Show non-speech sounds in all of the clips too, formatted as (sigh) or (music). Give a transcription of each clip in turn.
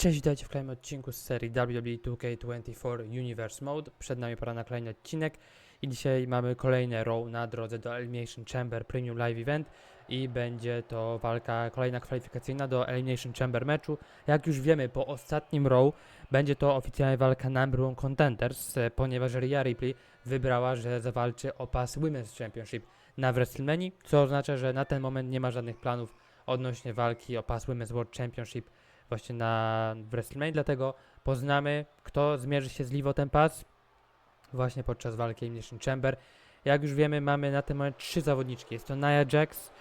Cześć, witajcie w kolejnym odcinku z serii WWE 2K24 Universe Mode. Przed nami pora na kolejny odcinek i dzisiaj mamy kolejne row na drodze do Elimination Chamber Premium Live Event i będzie to walka kolejna kwalifikacyjna do Elimination Chamber meczu. Jak już wiemy po ostatnim row będzie to oficjalnie walka Number One Contenders, e, ponieważ Rhea Ripley wybrała, że zawalczy o pas Women's Championship na WrestleMania, co oznacza, że na ten moment nie ma żadnych planów odnośnie walki o pas Women's World Championship właśnie na WrestleMania, dlatego poznamy, kto zmierzy się z Livo ten pas właśnie podczas walki Elimination Chamber. Jak już wiemy, mamy na ten moment trzy zawodniczki. Jest to Nia Jax,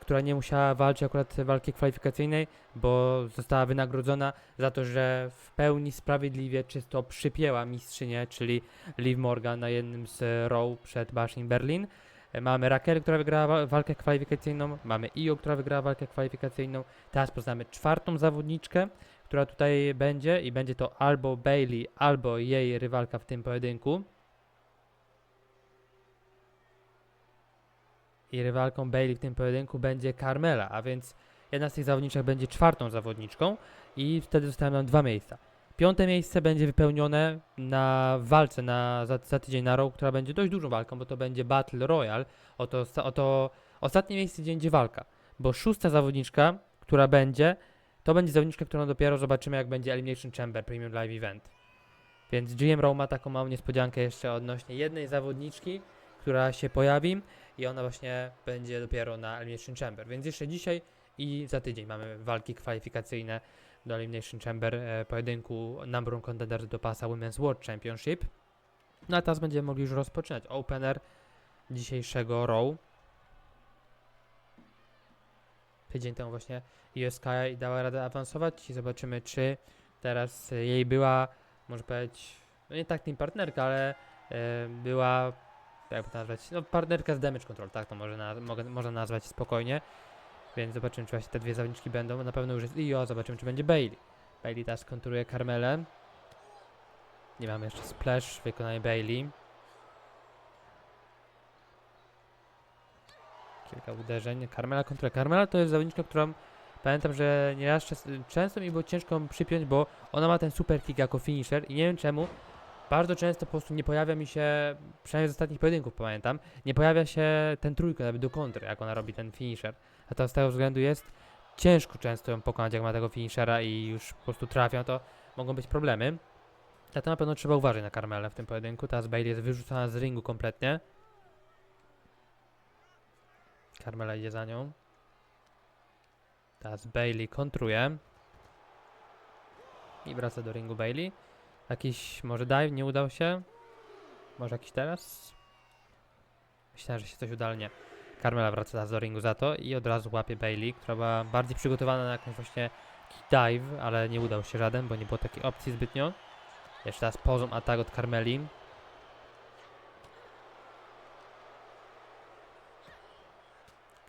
która nie musiała walczyć akurat walki kwalifikacyjnej, bo została wynagrodzona za to, że w pełni sprawiedliwie czysto przypięła mistrzynię, czyli Liv Morgan na jednym z row przed Bashing Berlin. E, Mamy Raquel, która wygrała wa- walkę kwalifikacyjną, mamy Io, która wygrała walkę kwalifikacyjną. Teraz poznamy czwartą zawodniczkę, która tutaj będzie i będzie to albo Bailey, albo jej rywalka w tym pojedynku. I rywalką Bailey w tym pojedynku będzie Carmela, a więc jedna z tych zawodniczek będzie czwartą zawodniczką i wtedy zostają nam dwa miejsca. Piąte miejsce będzie wypełnione na walce na, za, za tydzień na rok, która będzie dość dużą walką, bo to będzie Battle Royale. Oto, oto ostatnie miejsce, gdzie będzie walka. Bo szósta zawodniczka, która będzie, to będzie zawodniczka, którą dopiero zobaczymy, jak będzie Elimination Chamber Premium Live Event. Więc GM Raw ma taką małą niespodziankę jeszcze odnośnie jednej zawodniczki, która się pojawi i ona właśnie będzie dopiero na Elimination Chamber. Więc jeszcze dzisiaj i za tydzień mamy walki kwalifikacyjne do Elimination Chamber e, pojedynku number one contender do pasa Women's World Championship. No a teraz będziemy mogli już rozpoczynać opener dzisiejszego Raw. Tydzień temu właśnie USK dała radę awansować i zobaczymy czy teraz jej była, może powiedzieć, no nie tak team partnerka, ale e, była, jak to nazwać, no partnerka z Damage Control, tak to może na, można nazwać spokojnie. Więc zobaczymy, czy właśnie te dwie zawodniczki będą. Na pewno już jest Io, zobaczymy, czy będzie Bailey. Bailey teraz konturuje Carmelę. Nie mamy jeszcze splash w wykonaniu Bailey. Kilka uderzeń. Carmela kontruje. Carmela to jest zawodniczka, którą pamiętam, że nieraz czas- często mi było ciężko przypiąć, bo ona ma ten super kick jako finisher i nie wiem czemu. Bardzo często po prostu nie pojawia mi się, przynajmniej z ostatnich pojedynków pamiętam, nie pojawia się ten trójkąt do kontry, jak ona robi ten finisher. A to z tego względu jest ciężko często ją pokonać, jak ma tego finishera i już po prostu trafią, to mogą być problemy. Dlatego na pewno trzeba uważać na Carmelę w tym pojedynku. Teraz Bailey jest wyrzucona z ringu kompletnie. Carmela idzie za nią. Teraz Bailey kontruje. I wraca do ringu Bailey. Jakiś może dive, nie udał się. Może jakiś teraz? Myślałem, że się coś uda, ale nie. Carmela wraca do ringu za to i od razu łapie Bailey, która była bardziej przygotowana na jakąś właśnie dive, ale nie udał się żaden, bo nie było takiej opcji zbytnio. Jeszcze raz pozą atak od Carmeli.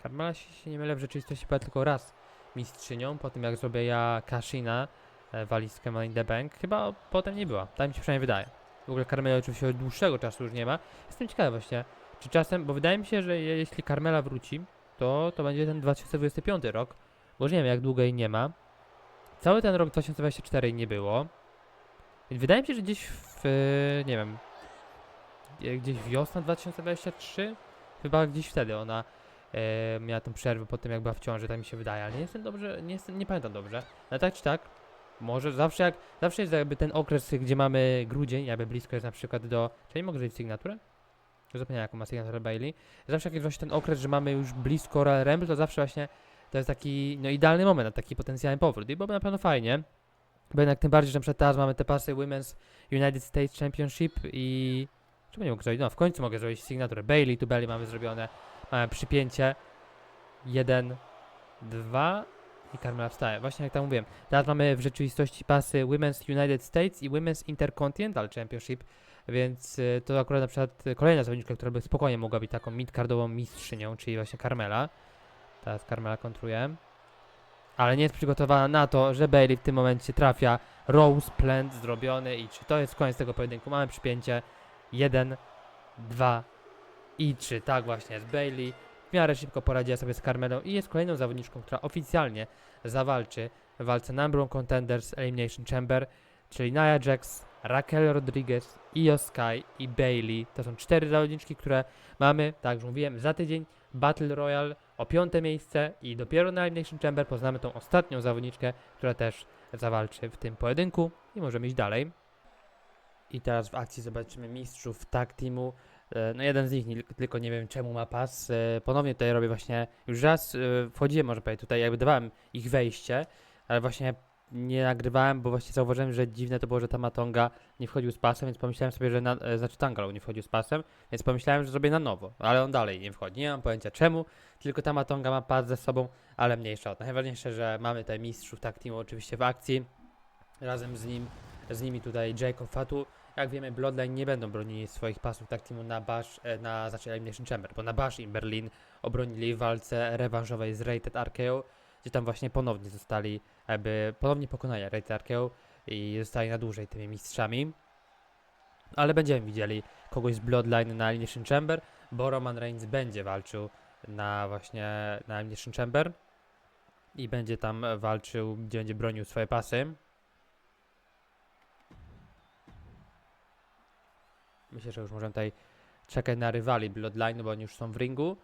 Carmela, się nie mylę, w rzeczywistości była tylko raz mistrzynią, po tym jak zrobię ja Kashina, e, walizkę Money in the Bank. Chyba potem nie była, tak mi się przynajmniej wydaje. W ogóle Carmela oczywiście od dłuższego czasu już nie ma. Jestem ciekawy właśnie, czy czasem, bo wydaje mi się, że je- jeśli Carmela wróci, to to będzie ten 2025 rok, już nie wiem jak długo jej nie ma. Cały ten rok 2024 jej nie było. Więc wydaje mi się, że gdzieś w, e, nie wiem, e, gdzieś wiosna 2023, chyba gdzieś wtedy ona e, miała tą przerwę po tym jak była w ciąży, tak mi się wydaje, ale nie jestem dobrze, nie, jestem, nie pamiętam dobrze. Ale tak czy tak, może zawsze jak, zawsze jest jakby ten okres, gdzie mamy grudzień, jakby blisko jest na przykład do, czy nie mogę zrobić sygnaturę? Zapomniałem jaką ma sygnaturę Bailey. Zawsze jak jest właśnie ten okres, że mamy już blisko Royal Rumble, to zawsze właśnie to jest taki no idealny moment na taki potencjalny powrót i byłoby na pewno fajnie. Bo jednak tym bardziej, że przykład teraz mamy te pasy Women's United States Championship i... Czemu nie mogę zrobić? No w końcu mogę zrobić sygnaturę. Bailey to Bailey mamy zrobione. Mamy przypięcie. Jeden, dwa i Carmela wstaje. Właśnie jak tam mówiłem. Teraz mamy w rzeczywistości pasy Women's United States i Women's Intercontinental Championship, więc y, to akurat na przykład kolejna zawodniczka, która by spokojnie mogła być taką midcardową mistrzynią, czyli właśnie Carmela. Teraz Carmela kontruje. Ale nie jest przygotowana na to, że Bailey w tym momencie trafia Rose Plant zrobiony i czy to jest koniec tego pojedynku? Mamy przypięcie. Jeden, dwa i trzy. Tak właśnie jest Bailey. W miarę szybko poradziła sobie z Carmelą i jest kolejną zawodniczką, która oficjalnie zawalczy w walce Number One Contenders Elimination Chamber, czyli Nia Jax, Raquel Rodriguez, Io Sky i Bailey. To są cztery zawodniczki, które mamy, tak już mówiłem, za tydzień Battle Royale o piąte miejsce i dopiero na Elimination Chamber poznamy tą ostatnią zawodniczkę, która też zawalczy w tym pojedynku i możemy iść dalej. I teraz w akcji zobaczymy mistrzów tag teamu. E, No jeden z nich, tylko nie wiem czemu ma pas. E, Ponownie tutaj robię właśnie, już raz e, wchodziłem może powiedzieć tutaj, jakby dawałem ich wejście, ale właśnie nie nagrywałem, bo właśnie zauważyłem, że dziwne to było, że Tamatonga nie wchodził z pasem, więc pomyślałem sobie, że na, e, znaczy Tangalow nie wchodził z pasem, więc pomyślałem, że zrobię na nowo, ale on dalej nie wchodzi. Nie mam pojęcia czemu, tylko Tamatonga ma pas ze sobą, ale mniejsza. Najważniejsze, że mamy tutaj mistrzów tag teamu oczywiście w akcji. Razem z nim, z nimi tutaj Jacob Fatu. Jak wiemy, Bloodline nie będą bronili swoich pasów tag teamu na Bash, e, na znaczy Elimination Chamber, bo na Bash im Berlin obronili w walce rewanżowej z Rated RKO, gdzie tam właśnie ponownie zostali, jakby ponownie pokonali Rated RKO i zostali na dłużej tymi mistrzami. Ale będziemy widzieli kogoś z Bloodline na Elimination Chamber, bo Roman Reigns będzie walczył na właśnie na Elimination Chamber i będzie tam walczył, gdzie będzie bronił swoje pasy. Myślę, że już możemy tutaj czekać na rywali Bloodline, bo oni już są w ringu.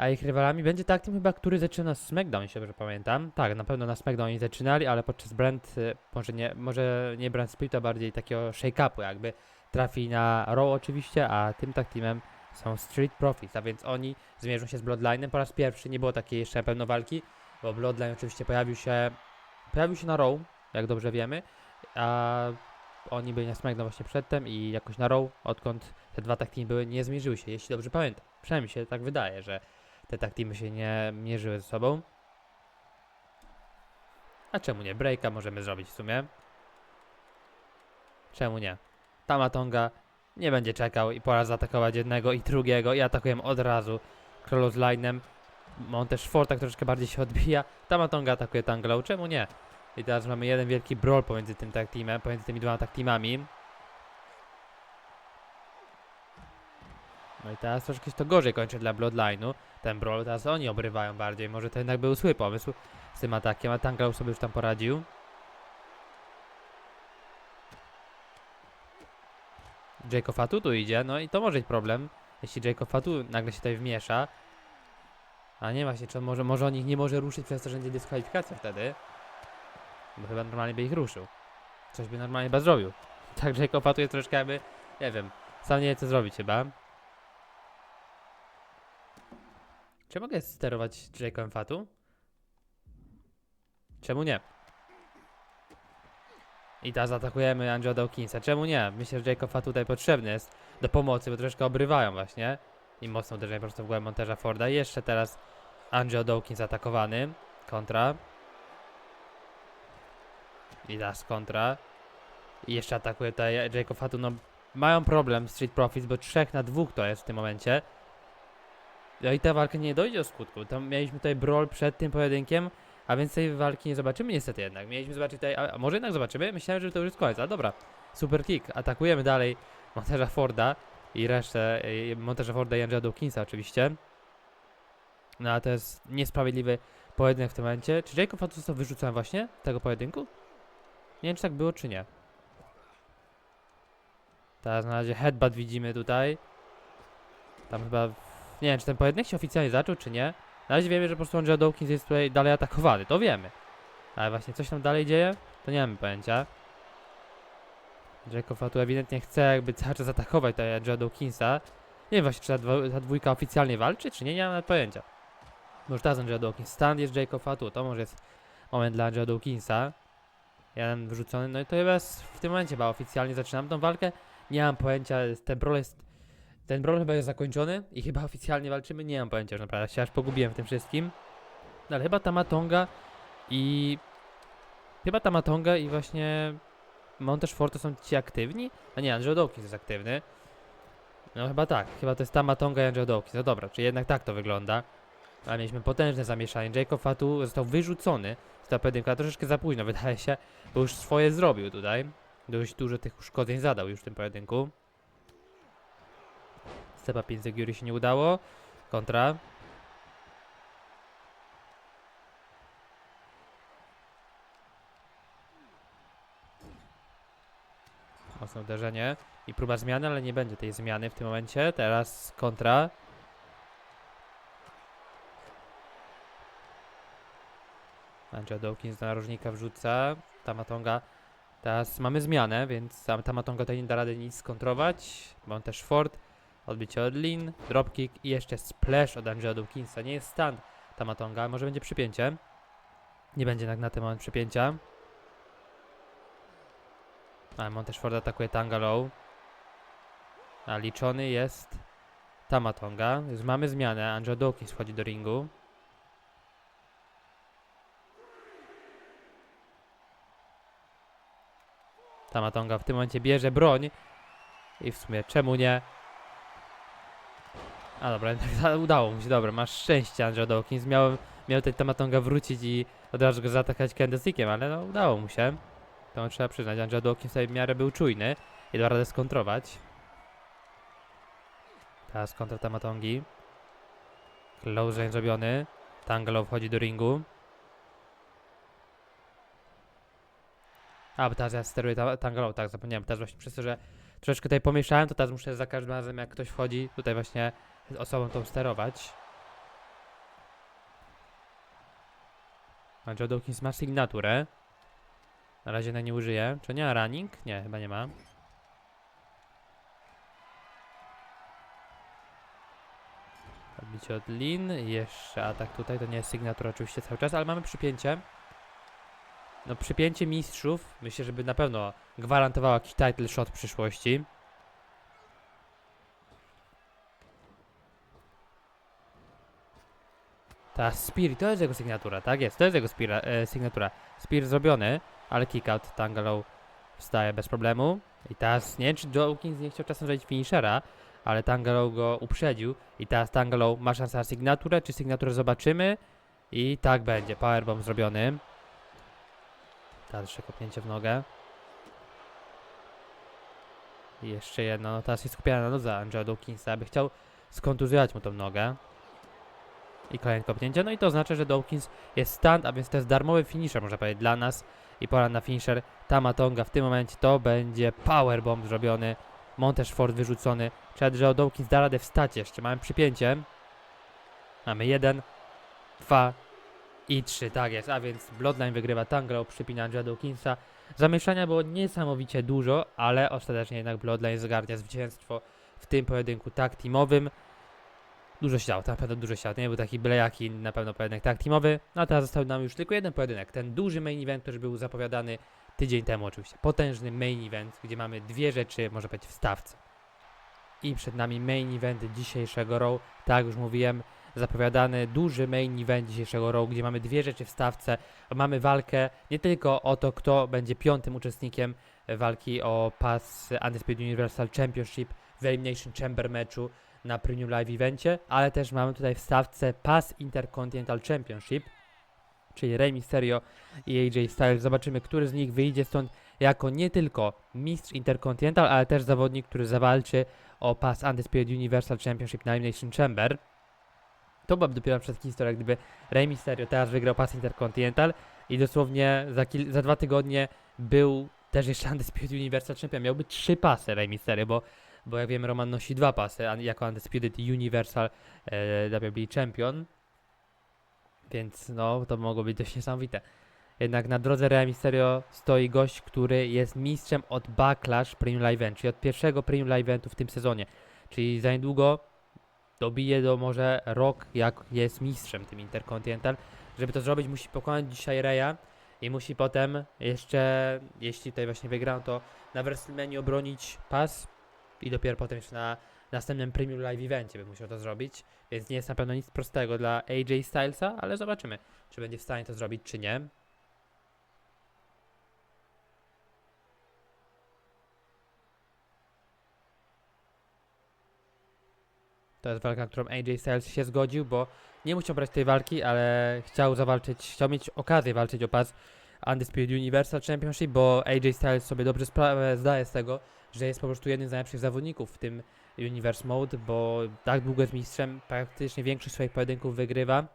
A ich rywalami będzie team chyba, który zaczyna z SmackDown, jeśli dobrze pamiętam. Tak, na pewno na SmackDown zaczynali, ale podczas brand, y, może nie, może nie brand splita, bardziej takiego shake-upu jakby. Trafi na Raw oczywiście, a tym tak teamem są Street Profits, a więc oni zmierzą się z Bloodline'em po raz pierwszy. Nie było takiej jeszcze na pewno walki, bo Bloodline oczywiście pojawił się, pojawił się na Raw, jak dobrze wiemy, a oni byli na SmackDown właśnie przedtem i jakoś na Raw, odkąd te dwa tak teamy były, nie zmierzyły się, jeśli dobrze pamiętam. Przynajmniej się tak wydaje, że te tak teamy się nie mierzyły ze sobą. A czemu nie? Breaka możemy zrobić w sumie. Czemu nie? Tamatonga nie będzie czekał i pora zaatakować jednego i drugiego i atakujemy od razu Close Line'em. On też Fortak troszeczkę bardziej się odbija. Tamatonga atakuje Tanglow, czemu nie? I teraz mamy jeden wielki brawl pomiędzy tym tag teamem, pomiędzy tymi dwoma tag teamami. No i teraz troszkę się to gorzej kończy dla Bloodline'u. Ten brawl teraz oni obrywają bardziej. Może to jednak był zły pomysł z tym atakiem, a Tanglow sobie już tam poradził. Jacob Fatu tu idzie, no i to może być problem, jeśli Jacob Fatu nagle się tutaj wmiesza. A nie właśnie, czy może, może on ich nie może ruszyć przez to, że będzie dyskwalifikacja wtedy. Bo chyba normalnie by ich ruszył. Coś by normalnie chyba zrobił. (laughs) Tak, Jacob Fatu jest troszkę jakby, nie wiem, sam nie wie co zrobić chyba. Czy mogę sterować Jacobem Fatu? Czemu nie? I teraz atakujemy Angela Dawkinsa. Czemu nie? Myślę, że Jacob Fatu tutaj potrzebny jest do pomocy, bo troszkę obrywają właśnie. I mocno uderzenie po prostu w głowę montaża Forda. I jeszcze teraz Angelo Dawkins atakowany. Kontra. I teraz kontra. I jeszcze atakuje tutaj Jacob Fatu. No, mają problem Street Profits, bo trzech na dwóch to jest w tym momencie. No i ta walka nie dojdzie do skutku. Tam mieliśmy tutaj brawl przed tym pojedynkiem, a więc tej walki nie zobaczymy niestety jednak. Mieliśmy zobaczyć tutaj, a, a może jednak zobaczymy? Myślałem, że to już jest koniec, ale dobra. Super kick. Atakujemy dalej montaża Forda i resztę, y, montaża Forda i Angela Dawkinsa oczywiście. No a to jest niesprawiedliwy pojedynek w tym momencie. Czy Jacob Fatu został wyrzucony właśnie z tego pojedynku? Nie wiem, czy tak było, czy nie. Teraz na razie headbutt widzimy tutaj. Tam chyba... Nie wiem, czy ten pojedynek się oficjalnie zaczął, czy nie. Na razie wiemy, że po prostu Angela Dawkins jest tutaj dalej atakowany, to wiemy. Ale właśnie coś tam dalej dzieje, to nie mamy pojęcia. Jacob Fatu ewidentnie chce jakby cały czas atakować tutaj Angela Dawkinsa. Nie wiem właśnie, czy ta, dwo- ta dwójka oficjalnie walczy, czy nie, nie mam pojęcia. Może teraz Angela Dawkins, stand jest Jacob Fatu, to może jest moment dla Angela Dawkinsa. Jeden wyrzucony, no i to chyba w tym momencie chyba oficjalnie zaczynam tą walkę. Nie mam pojęcia, ten brawl jest... Ten brawl chyba jest zakończony i chyba (laughs) oficjalnie walczymy, nie mam pojęcia już naprawdę, się aż pogubiłem w tym wszystkim. No ale chyba Tamatonga i... Chyba Tamatonga i właśnie... Montaż Forte są ci aktywni? A nie, Angelo Dawkins jest aktywny. No chyba tak, chyba to jest Tamatonga i Angelo Dawkins. No dobra, czyli jednak tak to wygląda. Ale mieliśmy potężne zamieszanie. Jacob Fatu został wyrzucony z tego pojedynku, a troszeczkę za późno wydaje się, bo już swoje zrobił tutaj. Dość dużo tych uszkodzeń zadał już w tym pojedynku. Seba 5 Giuri się nie udało. Kontra. Mocne uderzenie i próba zmiany, ale nie będzie tej zmiany w tym momencie. Teraz kontra. Andrzej Dawkins do narożnika wrzuca. Tamatonga. Teraz mamy zmianę, więc Tamatonga tutaj nie da rady nic skontrować, bo on też Ford. Odbicie od Lin, dropkick i jeszcze splash od Andrzeja Dawkinsa. Nie jest stand Tamatonga, może będzie przypięcie. Nie będzie jednak na ten moment przypięcia. A Monteshford atakuje Tangalow. A liczony jest Tamatonga. Już mamy zmianę. Andrzej Dawkins wchodzi do ringu. Tamatonga w tym momencie bierze broń. I w sumie czemu nie? A dobra, (laughs) udało mu się, dobra, masz szczęście Andrzej Dawkins. Miał, miał ten Tamatonga wrócić i od razu go zaatakować candlestickiem, ale no udało mu się. To trzeba przyznać, Andrzej Dawkins tutaj w miarę był czujny i dał radę skontrować. Teraz kontra Tamatongi. Close zrobiony. Tangalow wchodzi do ringu. A, bo teraz ja steruję ta Tangalow, tak, zapomniałem. Teraz właśnie przez to, że troszeczkę tutaj pomieszałem, to teraz muszę za każdym razem, jak ktoś wchodzi, tutaj właśnie osobą tą sterować. A Joe Dawkins ma sygnaturę. Na razie na nie użyję. Czy nie ma running? Nie, chyba nie ma. Odbicie od Lin. Jeszcze atak tutaj. To nie jest sygnatura oczywiście cały czas, ale mamy przypięcie. No przypięcie mistrzów. Myślę, żeby na pewno gwarantowało jakiś title shot w przyszłości. Ta Spear, to jest jego sygnatura, tak jest, to jest jego spear, e, sygnatura. Spear zrobiony, ale kickout, Tangalow wstaje bez problemu. I teraz, nie wiem czy Dawkins nie chciał czasem zrobić finishera, ale Tangalow go uprzedził. I teraz Tangalow ma szansę na sygnaturę, czy sygnaturę zobaczymy. I tak będzie, powerbomb zrobiony. Dalsze kopnięcie w nogę. I jeszcze jedno, no teraz jest skupiona na nodze Andrzeja Dawkinsa, aby chciał skontuzjować mu tą nogę. I kolejne kopnięcie, no i to oznacza, że Dawkins jest stand, a więc to jest darmowy finisher, można powiedzieć, dla nas. I pora na finisher Tamatonga. W tym momencie to będzie powerbomb zrobiony. Monteż Ford wyrzucony. Czy że Dawkins da radę wstać jeszcze. Mamy przypięcie. Mamy jeden, dwa i trzy, tak jest. A więc Bloodline wygrywa Tanglow, przypina Andrzeja Dawkinsa. Zamieszania było niesamowicie dużo, ale ostatecznie jednak Bloodline zgarnia zwycięstwo w tym pojedynku tag teamowym. Dużo się działo, to na pewno dużo się działo. To nie był taki blejaki, na pewno pojedynek tag teamowy. No a teraz został nam już tylko jeden pojedynek. Ten duży main event, który był zapowiadany tydzień temu oczywiście. Potężny main event, gdzie mamy dwie rzeczy, może być w stawce. I przed nami main event dzisiejszego Raw. Tak już mówiłem, zapowiadany duży main event dzisiejszego Raw, gdzie mamy dwie rzeczy w stawce. Mamy walkę nie tylko o to, kto będzie piątym uczestnikiem walki o pas Undisputed Universal Championship w Elimination Chamber meczu na Premium Live Evencie, ale też mamy tutaj w stawce pas Intercontinental Championship, czyli Rey Mysterio i AJ Styles. Zobaczymy, który z nich wyjdzie stąd jako nie tylko mistrz Intercontinental, ale też zawodnik, który zawalczy o pas Undisputed Universal Championship na Elimination Chamber. To byłaby dopiero przed historia, gdyby Rey Mysterio teraz wygrał pas Intercontinental i dosłownie za, za dwa tygodnie był też jeszcze Undisputed Universal Champion. Miałby trzy pasy Rey Mysterio, bo, bo jak wiemy Roman nosi dwa pasy jako Undisputed Universal WWE Champion. Więc no, to mogło być dość niesamowite. Jednak na drodze Rey Mysterio stoi gość, który jest mistrzem od Backlash Premium Live Event, czyli od pierwszego Premium Live Eventu w tym sezonie. Czyli za niedługo dobije do może rok, jak jest mistrzem tym Intercontinental. Żeby to zrobić, musi pokonać dzisiaj Reya i musi potem jeszcze, jeśli tutaj właśnie wygra, to na WrestleMania obronić pas i dopiero potem jeszcze na następnym Premium Live Evencie by musiał to zrobić. Więc nie jest na pewno nic prostego dla AJ Stylesa, ale zobaczymy, czy będzie w stanie to zrobić, czy nie. To jest walka, na którą AJ Styles się zgodził, bo nie musiał brać tej walki, ale chciał zawalczyć, chciał mieć okazję walczyć o pas Undisputed Universal Championship, bo AJ Styles sobie dobrze sprawę zdaje z tego, że jest po prostu jednym z najlepszych zawodników w tym Universe Mode, bo tak długo jest mistrzem, praktycznie większość swoich pojedynków wygrywa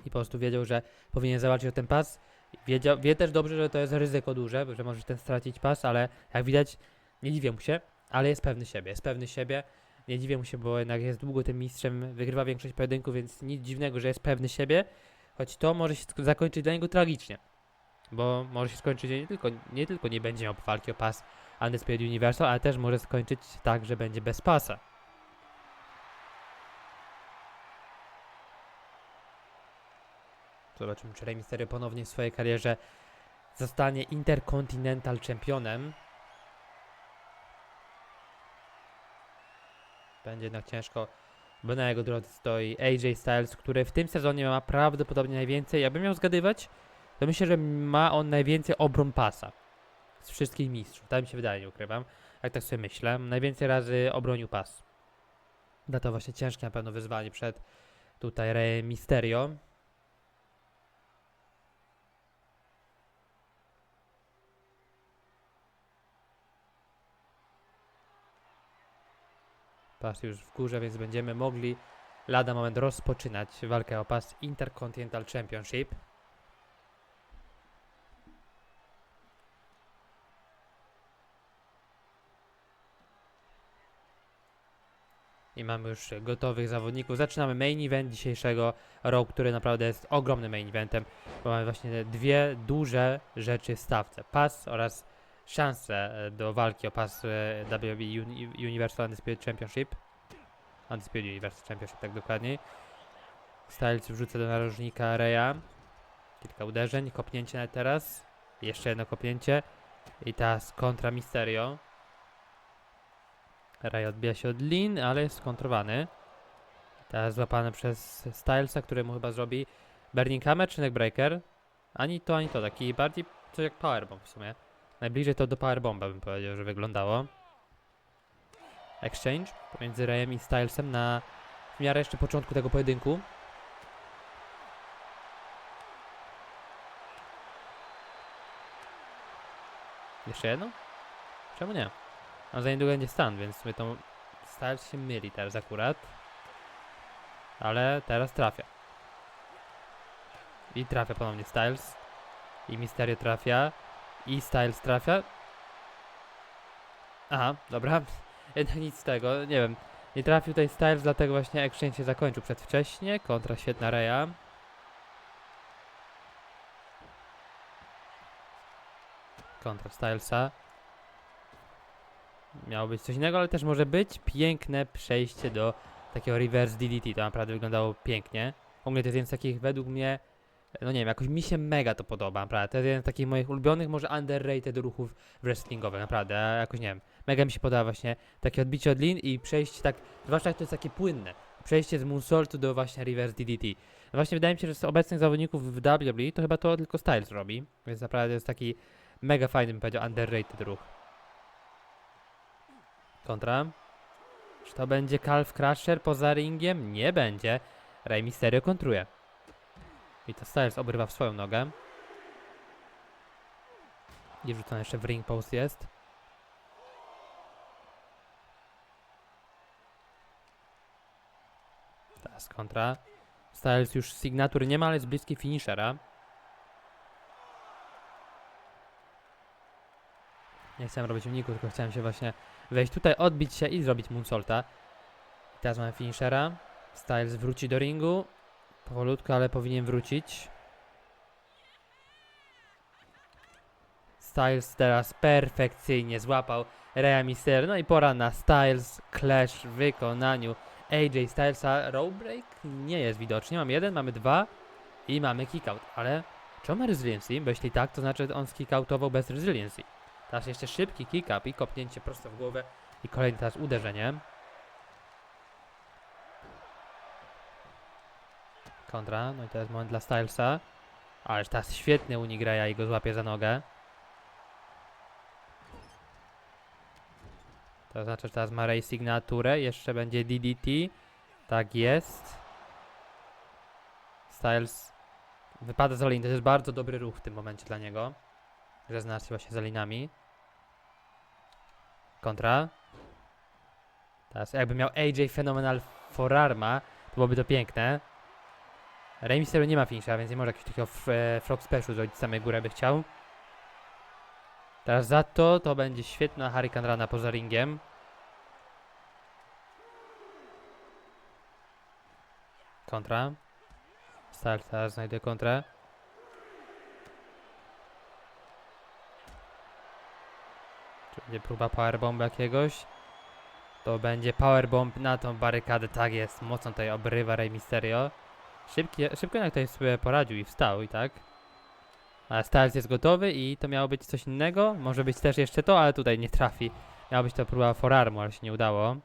i po prostu wiedział, że powinien zawalczyć o ten pas. Wiedział, wie też dobrze, że to jest ryzyko duże, że może ten stracić pas, ale jak widać Nie dziwię mu się, ale jest pewny siebie. Jest pewny siebie. Nie dziwię mu się, bo jednak jest długo tym mistrzem, wygrywa większość pojedynków, więc nic dziwnego, że jest pewny siebie. Choć to może się zakończyć dla niego tragicznie. Bo może się skończyć nie tylko, nie tylko nie będzie miał walki o pas Undisputed Universal, ale też może skończyć tak, że będzie bez pasa. Zobaczymy, czy Rey Mysterio ponownie w swojej karierze zostanie Intercontinental Championem. Będzie jednak ciężko, bo na jego drodze stoi AJ Styles, który w tym sezonie ma prawdopodobnie najwięcej. Jakbym miał zgadywać, to myślę, że ma on najwięcej obron pasa z wszystkich mistrzów. Tak mi się wydaje, nie ukrywam. Jak tak sobie myślę, najwięcej razy obronił pas. Da to właśnie ciężkie na pewno wyzwanie przed tutaj Rey Mysterio. Pas już w górze, więc będziemy mogli lada moment rozpoczynać walkę o pas Intercontinental Championship. I mamy już gotowych zawodników. Zaczynamy main event dzisiejszego roku, który naprawdę jest ogromnym main eventem, bo mamy właśnie dwie duże rzeczy w stawce. Pas oraz szansę e, do walki o pas WWE Uni- Universal Undisputed Championship. Undisputed Universal Championship, tak dokładniej. Styles wrzuca do narożnika Reya. Kilka uderzeń, kopnięcie nawet teraz. Jeszcze jedno kopnięcie. I teraz kontra Mysterio. Ray odbija się od Lin, ale jest skontrowany. Teraz złapany przez Stylesa, który mu chyba zrobi Burning Hammer czy Neckbreaker. Ani to, ani to. Taki bardziej coś jak Powerbomb w sumie. Najbliżej to do Powerbomba bym powiedział, że wyglądało. Exchange pomiędzy Rayem i Stylesem na w miarę jeszcze początku tego pojedynku. Jeszcze jedno? Czemu nie? A za niedługo będzie stan, więc my to Styles się myli teraz akurat. Ale teraz trafia. I trafia ponownie Styles. I Mysterio trafia. I Styles trafia. Aha, dobra. (laughs) Jednak nic z tego, nie wiem. Nie trafił tutaj Styles, dlatego właśnie exchange się zakończył przedwcześnie. Kontra świetna Reya. Kontra Stylesa. Miało być coś innego, ale też może być piękne przejście do takiego reverse DDT. To naprawdę wyglądało pięknie. W ogóle to jest jeden z takich według mnie, no nie wiem, jakoś mi się mega to podoba, naprawdę. To jest jeden z takich moich ulubionych, może underrated ruchów wrestlingowych, naprawdę. Ja Jakoś nie wiem, mega mi się podoba właśnie takie odbicie od lin i przejście tak, zwłaszcza jak to jest takie płynne. Przejście z moonsaultu do właśnie reverse DDT. Właśnie wydaje mi się, że z obecnych zawodników w WWE to chyba to tylko Styles robi, więc naprawdę jest taki mega fajny, bym powiedział, underrated ruch. Kontra. Czy to będzie Calf Crusher poza ringiem? Nie będzie. Rey Mysterio kontruje. I to Styles obrywa w swoją nogę. I wrzucony jeszcze w ring post jest. Teraz kontra. Styles już sygnatur nie ma, ale jest bliski finishera. Nie chciałem robić uniku, tylko chciałem się właśnie wejść tutaj, odbić się i zrobić moonsaulta. Teraz mamy finishera. Styles wróci do ringu. Powolutku, ale powinien wrócić. Styles teraz perfekcyjnie złapał Rhea Mysterio. No i pora na Styles Clash w wykonaniu AJ Stylesa. Row break nie jest widocznie. Mamy jeden, mamy dwa i mamy kickout. Ale czy on ma resiliency? Bo jeśli tak, to znaczy on skickoutował bez resiliency. Teraz jeszcze szybki kick-up i kopnięcie prosto w głowę i kolejne teraz uderzenie. Kontra, no i jest moment dla Stylesa. Ależ teraz świetny unik Raya i go złapie za nogę. To znaczy, że teraz ma Ray sygnaturę, jeszcze będzie DDT. Tak jest. Styles wypada za lin, to jest bardzo dobry ruch w tym momencie dla niego. Że znalazł się właśnie za linami. Kontra. Teraz jakby miał AJ Phenomenal Forarma, to byłoby to piękne. Rey Mysterio nie ma finisza, więc nie może jakiegoś takiego e, frog special zrobić z samej góry, by chciał. Teraz za to to będzie świetna Hurricane Rana poza ringiem. Kontra. Styles teraz znajduje kontrę. Będzie próba powerbomb jakiegoś? To będzie powerbomb na tą barykadę, tak jest. Mocno tutaj obrywa Rey Mysterio. Szybki, szybko jak tutaj sobie poradził i wstał i tak. A Styles jest gotowy i to miało być coś innego. Może być też jeszcze to, ale tutaj nie trafi. Miała być to próba forearmu, ale się nie udało.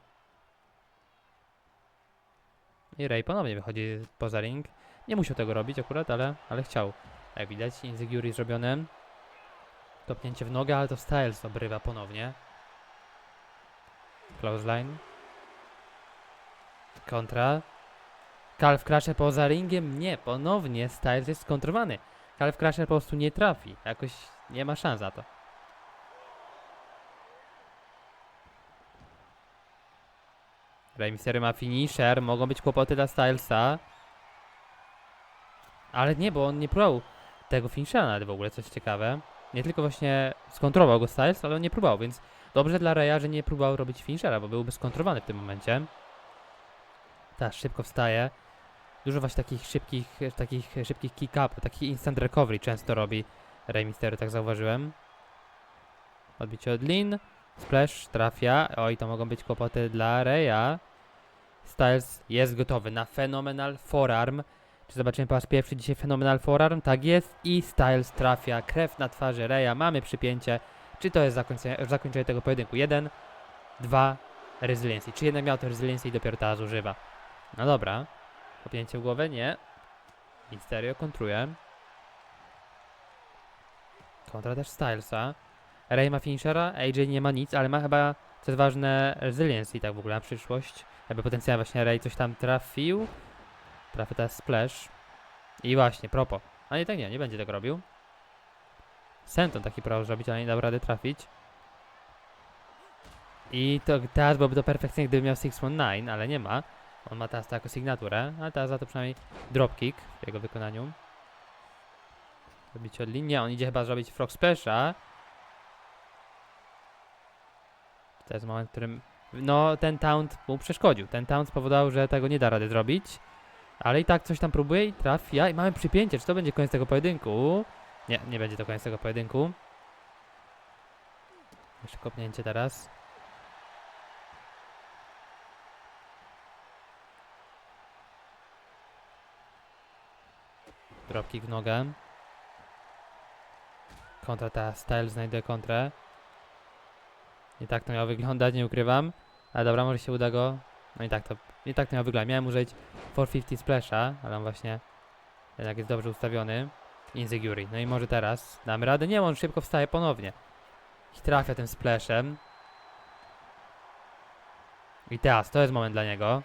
I Rey ponownie wychodzi poza ring. Nie musiał tego robić akurat, ale, ale chciał. Jak widać, Inziguri zrobione. Kopnięcie w nogę, ale to Styles obrywa ponownie. Clothesline. Kontra. Calf Crusher poza ringiem? Nie, ponownie Styles jest skontrowany. Calf Crusher po prostu nie trafi. Jakoś nie ma szans za to. Rey Mysterio ma finisher, mogą być kłopoty dla Stylesa. Ale nie, bo on nie próbował tego finishera nawet w ogóle, coś ciekawe. Nie tylko właśnie skontrował go Styles, ale on nie próbował, więc dobrze dla Reya, że nie próbował robić finishera, bo byłby skontrowany w tym momencie. Tak, szybko wstaje. Dużo właśnie takich szybkich, takich szybkich kick-up, takich instant recovery często robi Rey Mysterio, tak zauważyłem. Odbicie od Lin. Splash trafia. Oj, to mogą być kłopoty dla Reya. Styles jest gotowy na fenomenal forearm. Czy zobaczymy po raz pierwszy dzisiaj fenomenal forearm? Tak jest. I Styles trafia. Krew na twarzy Reya. Mamy przypięcie. Czy to jest zakończenie, zakończenie tego pojedynku? Jeden, dwa, resiliency. Czy jednak miał to resiliency i dopiero teraz używa? No dobra. Kopnięcie w głowę? Nie. Mysterio kontruje. Kontra też Stylesa. Rey ma finishera, AJ nie ma nic, ale ma chyba, co jest ważne, resiliency tak w ogóle na przyszłość. Jakby potencjalnie właśnie Rey coś tam trafił. Trafi teraz splash. I właśnie, propo. A nie, tak nie, nie będzie tego robił. Senton taki próbował zrobić, ale nie dał rady trafić. I to teraz byłoby to perfekcyjnie, gdyby miał 619, ale nie ma. On ma teraz to jako sygnaturę, ale teraz za to przynajmniej dropkick w jego wykonaniu. Robić od linii, on idzie chyba zrobić frog splasha. To jest moment, w którym no ten taunt mu przeszkodził. Ten taunt spowodował, że tego nie da rady zrobić. Ale i tak coś tam próbuje i trafia i mamy przypięcie. Czy to będzie koniec tego pojedynku? Nie, nie będzie to koniec tego pojedynku. Jeszcze kopnięcie teraz. Dropkick w nogę. Kontra ta style znajduje kontrę. Nie tak to miało wyglądać, nie ukrywam. Ale dobra, może się uda go. No i tak to, nie tak to miało wyglądać. Miałem użyć 450 splasha, ale on właśnie jednak jest dobrze ustawiony. Inziguri. No i może teraz damy radę. Nie, on szybko wstaje ponownie. I trafia tym splashem. I teraz, to jest moment dla niego.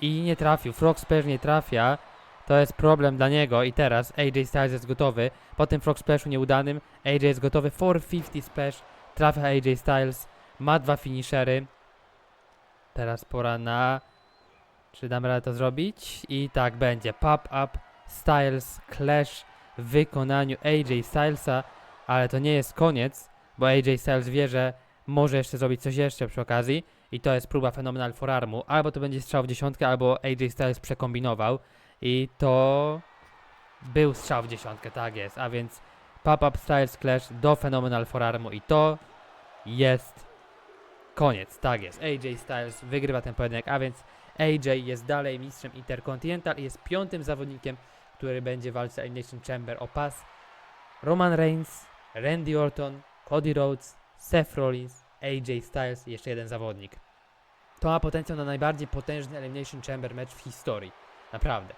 I nie trafił. Frog Splash nie trafia. To jest problem dla niego. I teraz AJ Styles jest gotowy. Po tym Frog Splashu nieudanym AJ jest gotowy. 450 Splash. Trafia AJ Styles. Ma dwa finishery. Teraz pora na... Czy damy radę to zrobić? I tak będzie. Pop-up Styles Clash w wykonaniu AJ Stylesa. Ale to nie jest koniec, bo AJ Styles wie, że może jeszcze zrobić coś jeszcze przy okazji. I to jest próba Phenomenal Forearmu. Albo to będzie strzał w dziesiątkę, albo AJ Styles przekombinował. I to był strzał w dziesiątkę, tak jest. A więc Pop-Up Styles Clash do Phenomenal Forearmu i to jest koniec, tak jest. AJ Styles wygrywa ten pojedynek, a więc AJ jest dalej mistrzem Intercontinental i jest piątym zawodnikiem, który będzie w walce Elimination Chamber o pas. Roman Reigns, Randy Orton, Cody Rhodes, Seth Rollins, AJ Styles i jeszcze jeden zawodnik. To ma potencjał na najbardziej potężny Elimination Chamber mecz w historii. Naprawdę.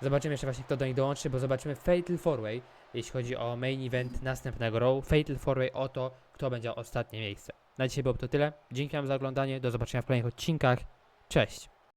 Zobaczymy jeszcze właśnie kto do nich dołączy, bo zobaczymy Fatal 4-Way, jeśli chodzi o main event następnego row. Fatal 4-Way o to, kto będzie ostatnie miejsce. Na dzisiaj było to tyle. Dzięki wam za oglądanie, do zobaczenia w kolejnych odcinkach. Cześć!